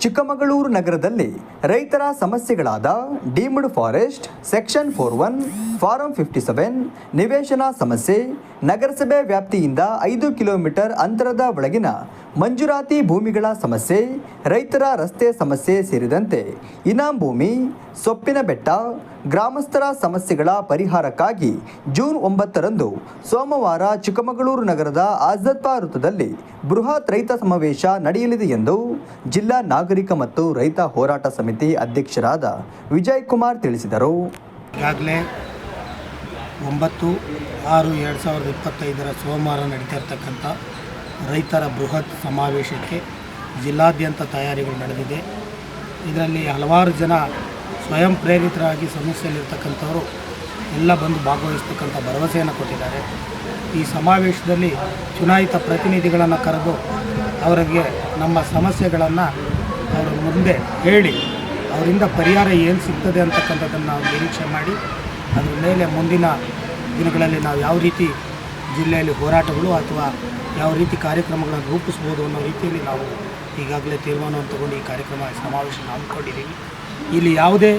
ಚಿಕ್ಕಮಗಳೂರು ನಗರದಲ್ಲಿ ರೈತರ ಸಮಸ್ಯೆಗಳಾದ deemed forest section four one form fifty seven ನಿವೇಶನ ಸಮಸ್ಯೆ ನಗರಸಭೆ ವ್ಯಾಪ್ತಿಯಿಂದ ಐದು ಕಿಲೋಮೀಟರ್ ಅಂತರದ ಒಳಗಿನ ಮಂಜೂರಾತಿ ಭೂಮಿಗಳ ಸಮಸ್ಯೆ, ರೈತರ ರಸ್ತೆ ಸಮಸ್ಯೆ ಸೇರಿದಂತೆ ಇನಾಂ ಭೂಮಿ, ಸೊಪ್ಪಿನ ಬೆಟ್ಟ, ಗ್ರಾಮಸ್ಥರ ಸಮಸ್ಯೆಗಳ ಪರಿಹಾರಕ್ಕಾಗಿ ಜೂನ್ ಒಂಬತ್ತರಂದು ಸೋಮವಾರ ಚಿಕ್ಕಮಗಳೂರು ನಗರದ ಆಜದ್ಪಾ ವೃತ್ತದಲ್ಲಿ ಬೃಹತ್ ರೈತ ಸಮಾವೇಶ ನಡೆಯಲಿದೆ ಎಂದು ಜಿಲ್ಲಾ ನಾಗರಿಕ ಮತ್ತು ರೈತ ಹೋರಾಟ ಸಮಿತಿ ಅಧ್ಯಕ್ಷರಾದ ವಿಜಯ್ ಕುಮಾರ್ ತಿಳಿಸಿದರು. ಈಗಾಗಲೇ ಒಂಬತ್ತು ಆರು ಎರಡು ಸಾವಿರದ ಇಪ್ಪತ್ತೈದರ ಸೋಮವಾರ ನಡೀತಾ ರೈತರ ಬೃಹತ್ ಸಮಾವೇಶಕ್ಕೆ ಜಿಲ್ಲಾದ್ಯಂತ ತಯಾರಿಗಳು ನಡೆದಿದೆ. ಇದರಲ್ಲಿ ಹಲವಾರು ಜನ ಸ್ವಯಂ ಪ್ರೇರಿತರಾಗಿ ಸಮಸ್ಯೆಯಲ್ಲಿರ್ತಕ್ಕಂಥವರು ಎಲ್ಲ ಬಂದು ಭಾಗವಹಿಸ್ತಕ್ಕಂಥ ಭರವಸೆಯನ್ನು ಕೊಟ್ಟಿದ್ದಾರೆ. ಈ ಸಮಾವೇಶದಲ್ಲಿ ಚುನಾಯಿತ ಪ್ರತಿನಿಧಿಗಳನ್ನು ಕರೆದು ಅವರಿಗೆ ನಮ್ಮ ಸಮಸ್ಯೆಗಳನ್ನು ಅವರ ಮುಂದೆ ಹೇಳಿ ಅವರಿಂದ ಪರಿಹಾರ ಏನು ಸಿಗ್ತದೆ ಅಂತಕ್ಕಂಥದ್ದನ್ನು ನಾವು ನಿರೀಕ್ಷೆ ಮಾಡಿ ಅದ್ರ ಮೇಲೆ ಮುಂದಿನ ದಿನಗಳಲ್ಲಿ ನಾವು ಯಾವ ರೀತಿ ಜಿಲ್ಲೆಯಲ್ಲಿ ಹೋರಾಟಗಳು ಅಥವಾ ಯಾವ ರೀತಿ ಕಾರ್ಯಕ್ರಮಗಳನ್ನು ರೂಪಿಸ್ಬೋದು ಅನ್ನೋ ರೀತಿಯಲ್ಲಿ ನಾವು ಈಗಾಗಲೇ ತೀರ್ಮಾನವನ್ನು ತಗೊಂಡು ಈ ಕಾರ್ಯಕ್ರಮ ಸಮಾವೇಶ ಹಮ್ಮಿಕೊಂಡಿದ್ದೀವಿ ಇಲ್ಲಿ ಯಾವುದೇ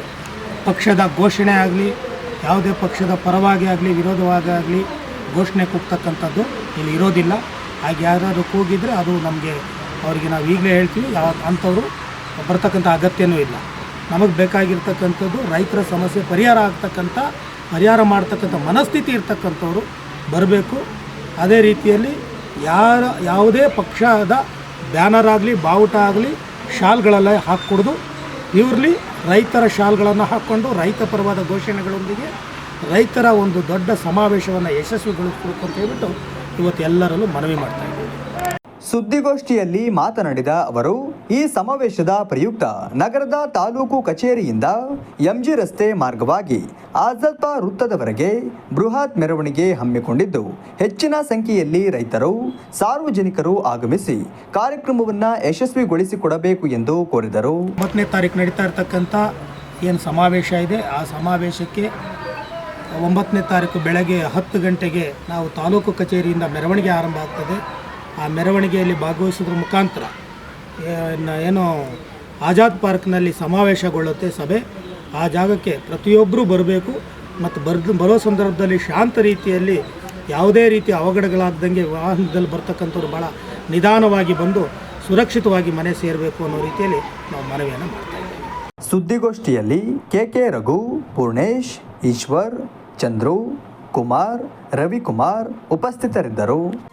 ಪಕ್ಷದ ಘೋಷಣೆ ಆಗಲಿ, ಯಾವುದೇ ಪಕ್ಷದ ಪರವಾಗಿ ಆಗಲಿ, ವಿರೋಧವಾಗಿ ಆಗಲಿ ಘೋಷಣೆ ಕೂಗ್ತಕ್ಕಂಥದ್ದು ಇಲ್ಲಿ ಇರೋದಿಲ್ಲ. ಹಾಗೆ ಯಾರಾದರೂ ಕೂಗಿದರೆ ಅದು ನಮಗೆ ಅವರಿಗೆ ನಾವು ಈಗಲೇ ಹೇಳ್ತೀವಿ, ಯಾವ ಅಂಥವರು ಬರ್ತಕ್ಕಂಥ ಅಗತ್ಯವೂ ಇಲ್ಲ. ನಮಗೆ ಬೇಕಾಗಿರ್ತಕ್ಕಂಥದ್ದು, ರೈತರ ಸಮಸ್ಯೆ ಪರಿಹಾರ ಆಗ್ತಕ್ಕಂಥ, ಪರಿಹಾರ ಮಾಡ್ತಕ್ಕಂಥ ಮನಸ್ಥಿತಿ ಇರ್ತಕ್ಕಂಥವ್ರು ಬರಬೇಕು. ಅದೇ ರೀತಿಯಲ್ಲಿ ಯಾರ, ಯಾವುದೇ ಪಕ್ಷದ ಬ್ಯಾನರ್ ಆಗಲಿ, ಬಾವುಟ ಆಗಲಿ, ಶಾಲ್ಗಳೆಲ್ಲ ಹಾಕ್ಕೊಡ್ದು. ಇವ್ರಲ್ಲಿ ರೈತರ ಶಾಲ್ಗಳನ್ನು ಹಾಕ್ಕೊಂಡು ರೈತ ಪರವಾದ ಘೋಷಣೆಗಳೊಂದಿಗೆ ರೈತರ ಒಂದು ದೊಡ್ಡ ಸಮಾವೇಶವನ್ನು ಯಶಸ್ವಿಗೊಳಿಸಬೇಕು ಅಂತ ಹೇಳ್ಬಿಟ್ಟು ಇವತ್ತು ಎಲ್ಲರಲ್ಲೂ ಮನವಿ ಮಾಡ್ತಾ ಇದ್ದೀವಿ. ಸುದ್ದಿಗೋಷ್ಠಿಯಲ್ಲಿ ಮಾತನಾಡಿದ ಅವರು ಈ ಸಮಾವೇಶದ ಪ್ರಯುಕ್ತ ನಗರದ ತಾಲೂಕು ಕಚೇರಿಯಿಂದ ಎಂಜಿ ರಸ್ತೆ ಮಾರ್ಗವಾಗಿ ಆಜಲ್ಪ ವೃತ್ತದವರೆಗೆ ಬೃಹತ್ ಮೆರವಣಿಗೆ ಹಮ್ಮಿಕೊಂಡಿದ್ದು, ಹೆಚ್ಚಿನ ಸಂಖ್ಯೆಯಲ್ಲಿ ರೈತರು, ಸಾರ್ವಜನಿಕರು ಆಗಮಿಸಿ ಕಾರ್ಯಕ್ರಮವನ್ನು ಯಶಸ್ವಿಗೊಳಿಸಿಕೊಡಬೇಕು ಎಂದು ಕೋರಿದರು. ಒಂಬತ್ತನೇ ತಾರೀಕು ನಡೀತಾ ಇರತಕ್ಕಂಥ ಏನು ಸಮಾವೇಶ ಇದೆ, ಆ ಸಮಾವೇಶಕ್ಕೆ ಒಂಬತ್ತನೇ ತಾರೀಕು ಬೆಳಗ್ಗೆ ಹತ್ತು ಗಂಟೆಗೆ ನಾವು ತಾಲೂಕು ಕಚೇರಿಯಿಂದ ಮೆರವಣಿಗೆ ಆರಂಭ ಆಗ್ತದೆ. ಆ ಮೆರವಣಿಗೆಯಲ್ಲಿ ಭಾಗವಹಿಸೋದ್ರ ಮುಖಾಂತರ ಏನ್- ಆಜಾದ್ ಪಾರ್ಕ್ನಲ್ಲಿ ಸಮಾವೇಶಗೊಳ್ಳುತ್ತೆ ಸಭೆ. ಆ ಜಾಗಕ್ಕೆ ಪ್ರತಿಯೊಬ್ಬರೂ ಬರಬೇಕು ಮತ್ತು ಬರ್ದು, ಬರೋ ಸಂದರ್ಭದಲ್ಲಿ ಶಾಂತ ರೀತಿಯಲ್ಲಿ ಯಾವುದೇ ರೀತಿಯ ಅವಘಡಗಳಾಗ್ದಂಗೆ ವಾಹನದಲ್ಲಿ ಬರ್ತಕ್ಕಂಥವ್ರು ಭಾಳ ನಿಧಾನವಾಗಿ ಬಂದು ಸುರಕ್ಷಿತವಾಗಿ ಮನೆ ಸೇರಬೇಕು ಅನ್ನೋ ರೀತಿಯಲ್ಲಿ ನಾವು ಮನವಿಯನ್ನು ಮಾಡ್ತಾ ಇದ್ದೇವೆ. ಕೆ ಕೆ ರಘು, ಪೂರ್ಣೇಶ್, ಈಶ್ವರ್, ಚಂದ್ರು, ಕುಮಾರ್, ರವಿಕುಮಾರ್ ಉಪಸ್ಥಿತರಿದ್ದರು.